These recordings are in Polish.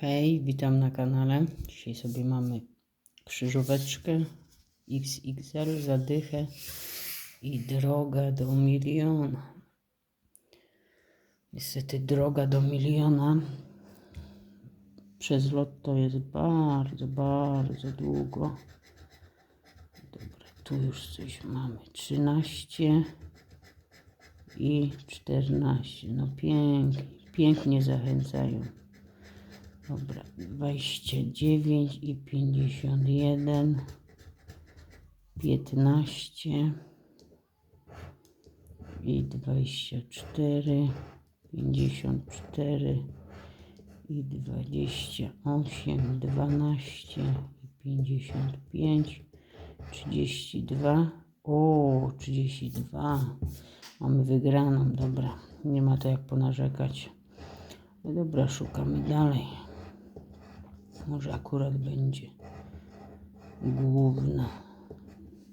Hej, witam na kanale. Dzisiaj sobie mamy krzyżóweczkę XXL, zadychę i droga do miliona. Niestety droga do miliona przez lot to jest bardzo, bardzo długo. Dobra, tu już coś mamy. 13 i 14. No pięknie, pięknie zachęcają. Dobra, 29 i 51, 15 i 24, 54 i 28, 12 i 55, 32. O, 32. Mamy wygraną, dobra. Nie ma to jak ponarzekać. No dobra, szukamy dalej. Może akurat będzie główna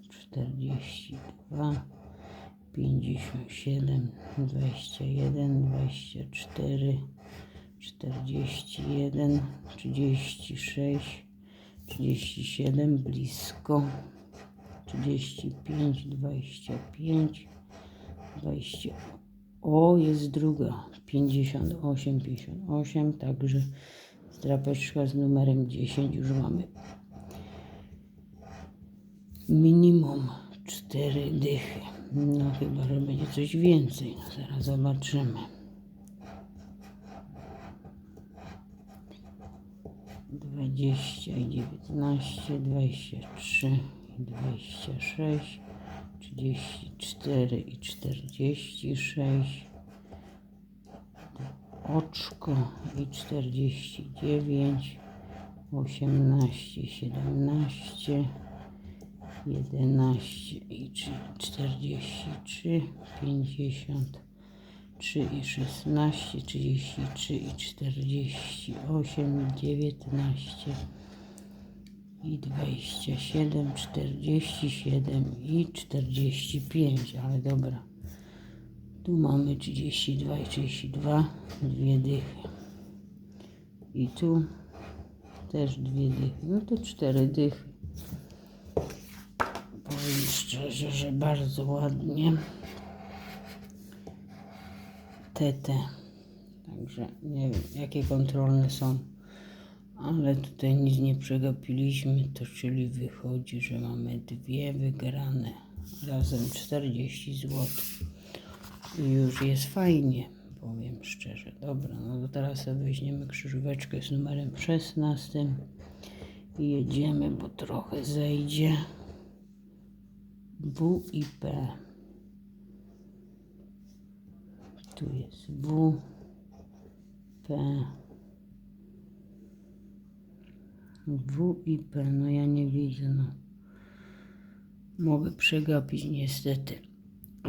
42, 57, 21, 24, 41, 36, 37, blisko 35, 25, 20. O, jest druga. 58, 58, także drapeczka z numerem 10 już mamy. Minimum 4 dychy. No chyba, że będzie coś więcej. No, zaraz zobaczymy. Dwadzieścia i dziewiętnaście, dwadzieścia trzy dwadzieścia sześć, trzydzieści cztery i czterdzieści sześć, oczko i 49, 18, 17, 11 i 43, 53 i 16, 33 i 48, 19 i 27, 47 i 45, ale dobra. Tu mamy 32 i 32, dwie dychy. I tu też dwie dychy. No to cztery dychy. Powiem szczerze, że bardzo ładnie. Tete. Także nie wiem, jakie kontrolne są. Ale tutaj nic nie przegapiliśmy, to czyli wychodzi, że mamy dwie wygrane. Razem 40 zł. Już jest fajnie, powiem szczerze. Dobra, no to teraz weźmiemy krzyżóweczkę z numerem 16 i jedziemy, bo trochę zejdzie. W i P. Tu jest W, P. W i P, no ja nie widzę, no. Mogę przegapić niestety.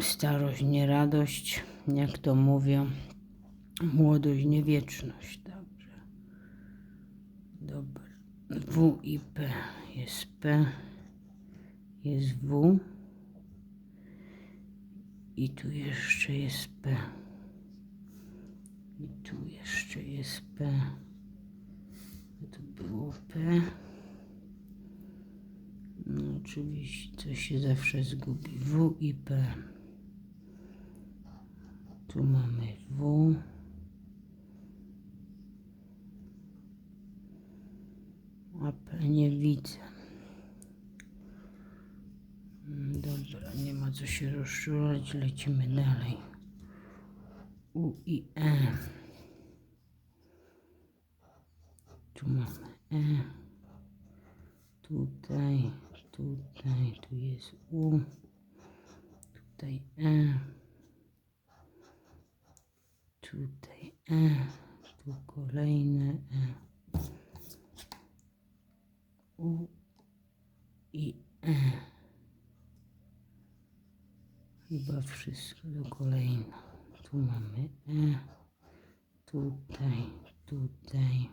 Starość nie radość, jak to mówią. Młodość nie wieczność. Dobrze. Dobra. W i P. Jest P. Jest W. I tu jeszcze jest P. I tu jeszcze jest P. Tu było P. No oczywiście, coś się zawsze zgubi. W i P. Tu mamy W. A P nie widzę. Dobra, nie ma co się rozczulać, lecimy dalej. U i E. Tu mamy E. Tutaj, tutaj, tu jest U. Tutaj E. Tutaj E. Tu kolejne E. U i E. Chyba wszystko do kolejno. Tu mamy E. Tutaj, tutaj.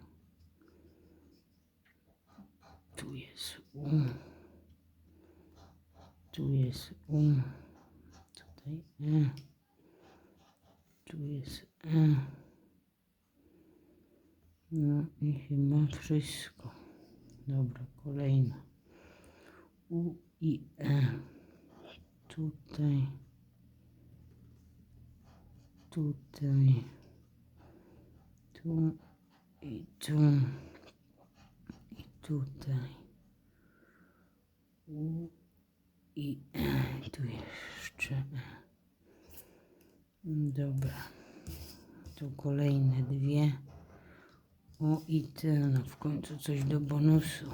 Tu jest U. Tu jest U. Tutaj E. Tu jest E. No i chyba wszystko. Dobra, kolejna. U i E. Tutaj. Tutaj. Tu i tu. I tutaj. U i E. Tu jeszcze E. Dobra. Tu kolejne dwie. O i te, no w końcu coś do bonusu.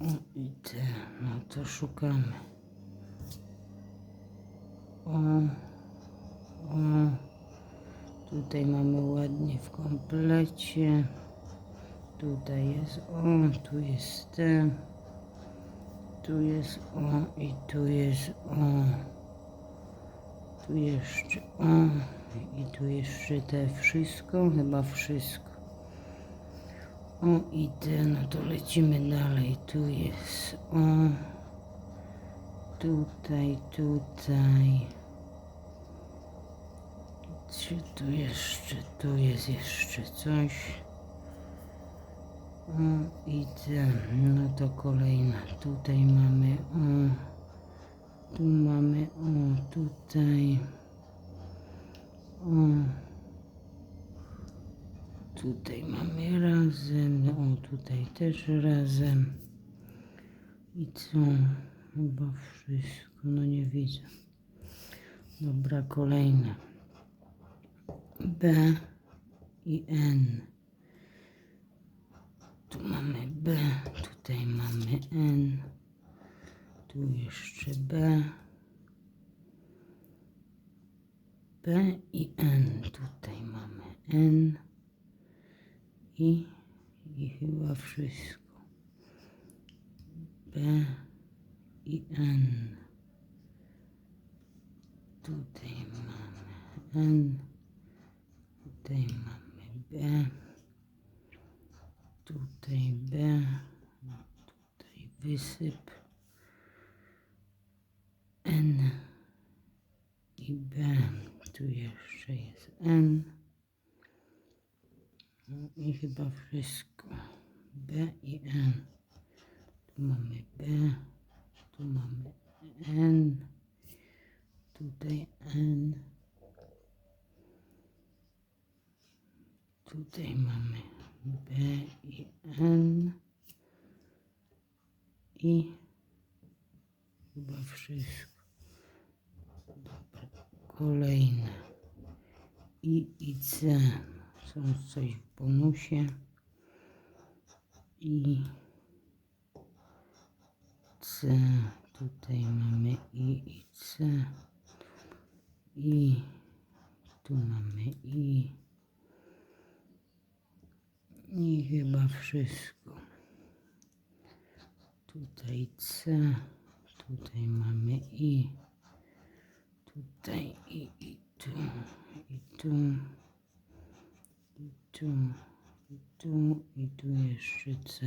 O i te, no to szukamy. O, o, tutaj mamy ładnie w komplecie. Tutaj jest o, tu jest ten. Tu jest o i tu jest o. Tu jeszcze o i tu jeszcze te wszystko, chyba wszystko. O i te, no to lecimy dalej. Tu jest o. Tutaj, tutaj. Czy tu jeszcze, tu jest jeszcze coś. O i te, no to kolejna. Tutaj mamy o. Tu mamy o, tutaj. O. Tutaj mamy razem, o tutaj też razem. I co? Chyba wszystko, no nie widzę. Dobra, kolejne. B i N. Tu mamy B, tutaj mamy N. Tu jeszcze B. B i N. Tutaj mamy N. I, i chyba wszystko. B i N. Tutaj mamy N. Tutaj mamy B. Tutaj B. Tutaj wysyp. N i B. Tu jeszcze jest N. No i chyba wszystko. B i N. Tu mamy B. Tu mamy N. Tutaj N. Tutaj mamy B i N. I chyba wszystko. Kolejne. I i C. Są coś w bonusie. I C. Tutaj mamy I i C. I tu mamy I. I chyba wszystko. Tutaj C. Tutaj mamy I. Tutaj I i tu. I tu. I tu. I tu. I tu jeszcze C.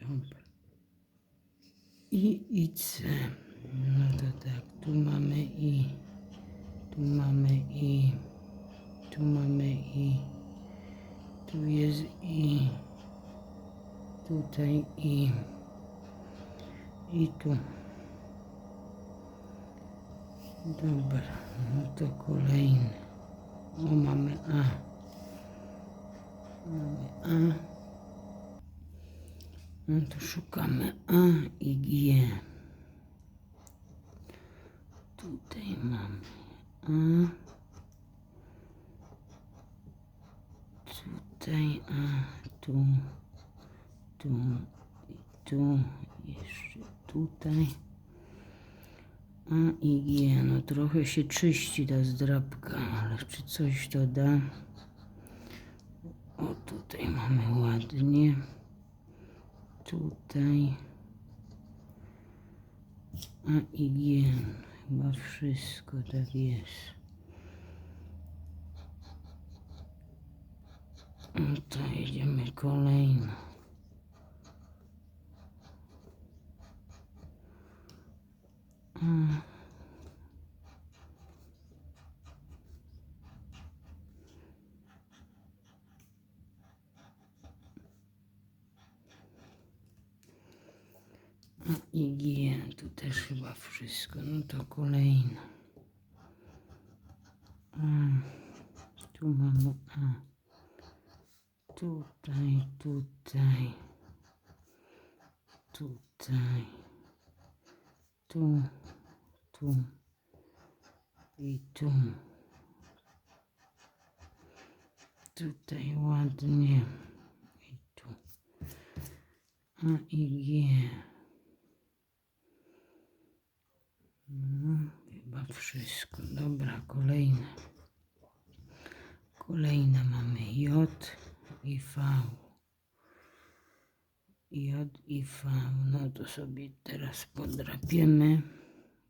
Dobra. I i C. No to tak, tu mamy I. Tu mamy I. Tu mamy I. Tu jest I. Tutaj I. I tu. Dobra, no to kolejny. O, mamy A. Mamy A. No to szukamy A i G. Tutaj mamy A. Tutaj A, tu, tu i tu, jeszcze tutaj. A i G, no trochę się czyści ta zdrabka, ale czy coś to da? O, tutaj mamy ładnie. Tutaj. A i G, chyba wszystko tak jest. No to jedziemy kolejno. Hmm. No i G, tu też chyba wszystko. No to kolejna. Hmm. Tu mamy A. Tutaj, tutaj, tutaj. Tu, tu. I tu. Tutaj ładnie. I tu. A i G. No, chyba wszystko. Dobra, kolejne. Kolejne mamy J i V. J i. No to sobie teraz podrapiemy.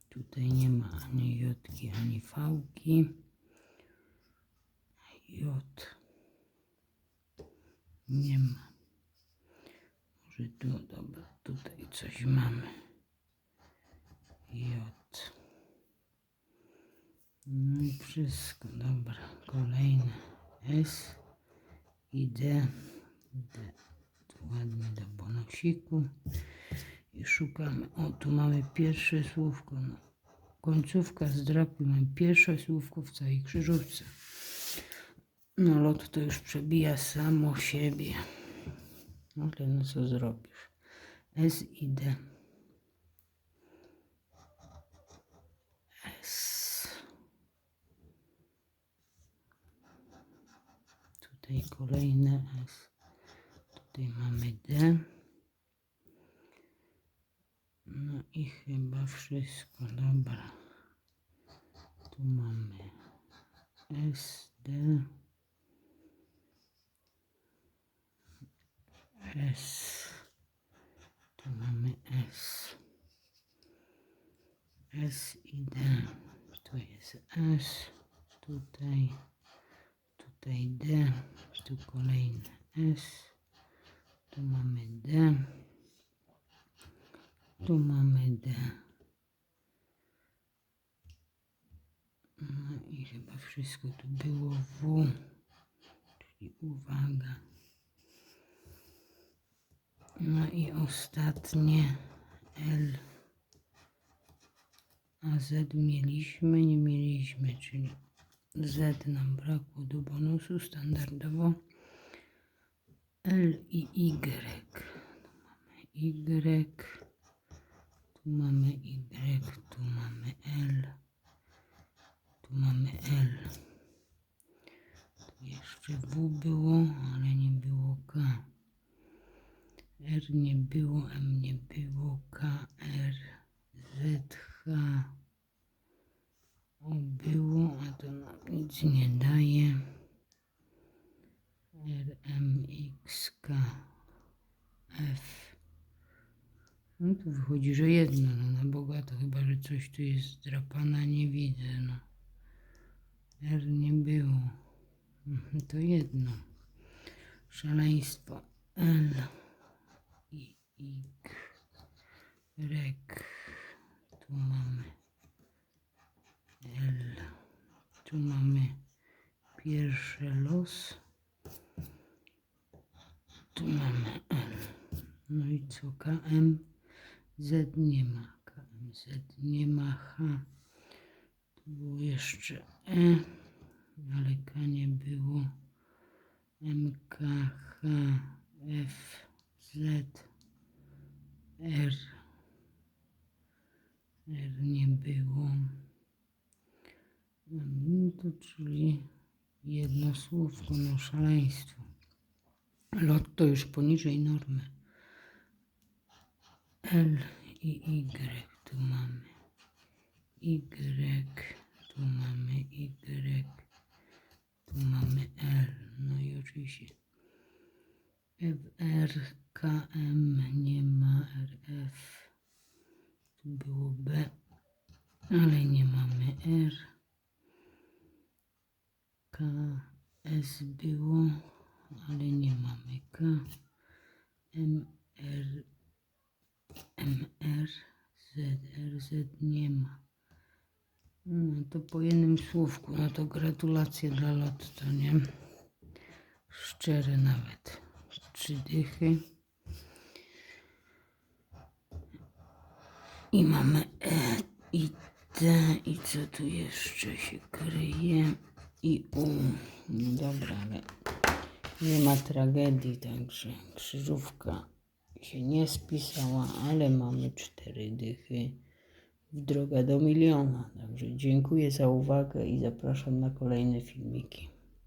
Tutaj nie ma ani J, ani V. J. Nie ma. Może tu, dobra, tutaj coś mamy. J. No i wszystko, dobra. Kolejne S i D. D. Ładnie do bonosiku. I szukamy. O, tu mamy pierwsze słówko. No. Końcówka z. Mamy pierwsze słówko w całej krzyżówce. No lot to już przebija samo siebie. Ale no co zrobisz? S i D. S. Tutaj kolejne S. Tutaj mamy D. No i chyba wszystko. Dobra. Tu mamy S, D. S. Tu mamy S. S i D. Tu jest S. Tutaj. Tutaj D. Tu kolejny S. Tu mamy D. Tu mamy D. No i chyba wszystko tu było W. Czyli uwaga. No i ostatnie L. A Z mieliśmy, nie mieliśmy, czyli Z nam brakło do bonusu standardowo. L i Y. Tu mamy Y. Tu mamy Y, tu mamy L. Tu mamy L. Tu jeszcze W było, ale nie było K. R nie było, M nie było, K, R, Z, H. O było, a to nam nic nie daje. R, M, X, K, F. No tu wychodzi, że jedno, no na bogato, chyba, że coś tu jest zdrapane, nie widzę, no. R nie było. Mhm, To jedno. Szaleństwo. L. I, Y. Rek. Tu mamy L. Tu mamy pierwszy los. Tu mamy L. No i co? KM. Z nie ma. KM, Z nie ma. H. Tu było jeszcze E. Ale K nie było. MK, H, F, Z, R. R nie było. No to czyli jedno słówko, no szaleństwo. Lot to już poniżej normy. L i Y tu mamy. Y, tu mamy Y, tu mamy L. No i oczywiście R, K, M nie ma, R, F. Tu było B, ale nie mamy R. K, S było, ale nie mamy K. M, R, M, R, Z, R, Z nie ma. No to po jednym słówku, no to gratulacje dla Lotto, nie? Szczere nawet. Trzy dychy. I mamy E, i T, i co tu jeszcze się kryje? I U. No dobra, ale nie ma tragedii, także krzyżówka się nie spisała, ale mamy cztery dychy w drogę do miliona. Także dziękuję za uwagę i zapraszam na kolejne filmiki.